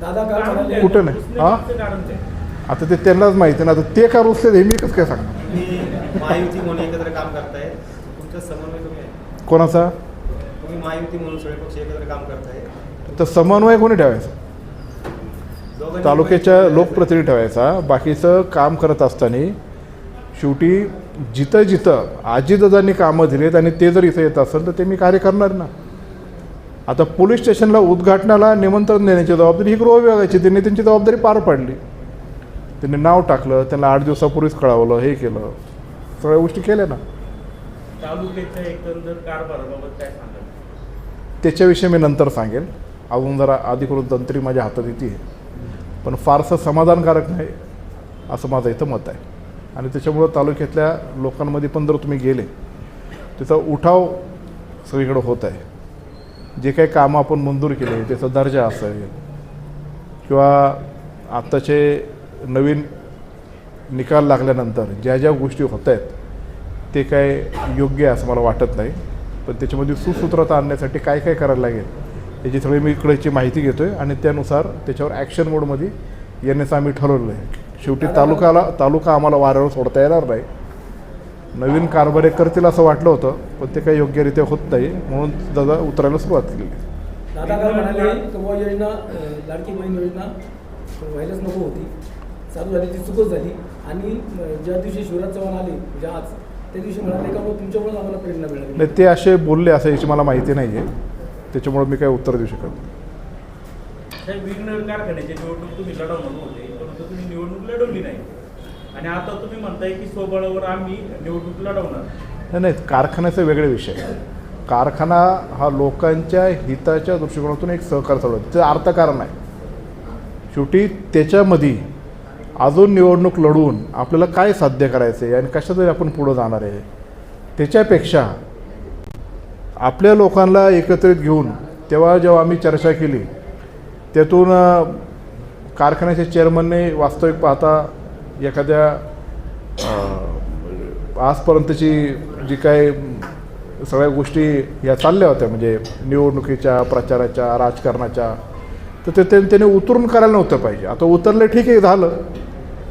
कुठं नाही? हा? आता ते त्यांनाच माहिती ना आता ते का रुसले हे मी कसं काय सांग तुम्ही महायुती म्हणून एकत्र काम करताय. तुमचा समन्वय तुम्ही आहे. कोणाचा? तुम्ही महायुती म्हणून सगळे पक्ष एकत्र काम करताय. तर समन्वय कोणी ठेवायचा? तालुक्याच्या लोकप्रतिनिधी ठेवायचा. बाकीचं काम करत असताना शेवटी जिथं जिथं आजीदादांनी कामं दिलेत आणि ते जर इथं येत असेल तर ते मी कार्य करणार ना. आता पोलीस स्टेशनला उद्घाटनाला निमंत्रण देण्याची जबाबदारी ही गृह विभागाची त्यांनी त्यांची जबाबदारी पार पाडली. त्यांनी नाव टाकलं त्यांना आठ दिवसापूर्वीच कळवलं हे केलं. सगळ्या गोष्टी केल्या ना. त्याच्याविषयी मी नंतर सांगेल. अजून जरा अधिकृत तंत्री माझ्या हातात येते. पण फारसं समाधानकारक नाही असं माझं इथं मत आहे. आणि त्याच्यामुळं तालुक्यातल्या लोकांमध्ये पण जर तुम्ही गेले त्याचा उठाव सगळीकडं होत आहे. जे काही कामं आपण मंजूर केले त्याचा दर्जा असेल किंवा आत्ताचे नवीन निकाल लागल्यानंतर ज्या ज्या गोष्टी होत आहेत ते काय योग्य आहे असं मला वाटत नाही. पण त्याच्यामध्ये सुसूत्रता आणण्यासाठी काय काय करायला लागेल याची सगळी मी इकडची माहिती घेतो आहे आणि त्यानुसार त्याच्यावर ॲक्शन मोडमध्ये येण्याचं आम्ही ठरवलं आहे. शेवटी तालुकाला तालुका आम्हाला वाऱ्यावर सोडता येणार नाही. नवीन कारभार हे करतील असं वाटलं होतं पण ते काही योग्यरित्या होत नाही म्हणून दादा उतरायला सुरुवात केली. दादा काल म्हणाले योजना लाडकी बहीण योजना व्हायलाच नको होती. चालू झाली ती चुकच झाली. आणि ज्या दिवशी शिवराज चव्हाण आले म्हणजे आज त्या दिवशी म्हणाले का मग तुमच्यामुळे आम्हाला प्रेरणा मिळाली. नाही ते असे बोलले असं याची मला माहिती नाही आहे त्याच्यामुळे मी काही उत्तर देऊ शकत नाही. साहेब विघ्नर कारखान्याची निवडणूक तुम्ही लढवणार होते परंतु तुम्ही निवडणूक लढवली नाही. आणि आता तुम्ही म्हणताय की स्वबळावर आम्ही निवडणूक लढवणार. नाही नाही कारखान्याचा वेगळे विषय. कारखाना हा लोकांच्या हिताच्या दृष्टिकोनातून एक सहकार चालू आहे. त्याचं अर्थकारण आहे शेवटी त्याच्यामध्ये अजून निवडणूक लढवून आपल्याला काय साध्य करायचं आहे आणि कशातरी आपण पुढं जाणार आहे? त्याच्यापेक्षा आपल्या लोकांना एकत्रित घेऊन तेव्हा जेव्हा आम्ही चर्चा केली त्यातून कारखान्याच्या चेअरमनने वास्तविक पाहता एखाद्या आजपर्यंतची जी काय सगळ्या गोष्टी या चालल्या होत्या म्हणजे निवडणुकीच्या प्रचाराच्या राजकारणाच्या तर ते त्याने उतरून करायला नव्हतं पाहिजे. आता उतरलं ठीक आहे झालं.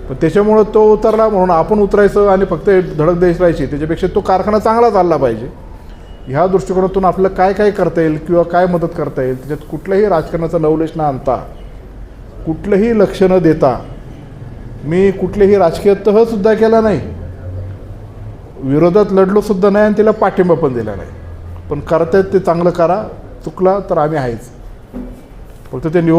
पण त्याच्यामुळं तो उतरला म्हणून आपण उतरायचं आणि फक्त धडक द्यायची राहायची त्याच्यापेक्षा तो कारखाना चांगला चालला पाहिजे. ह्या दृष्टिकोनातून आपलं काय काय करता येईल किंवा काय मदत करता येईल त्याच्यात कुठल्याही राजकारणाचा नवलेश न आणता कुठलंही लक्ष न देता मी कुठलेही राजकीय तहसुद्धा केला नाही. विरोधात लढलो सुद्धा नाही आणि तिला पाठिंबा पण दिला नाही. पण करतायत ते चांगलं करा चुकला तर आम्ही आहेच. फक्त ते निवड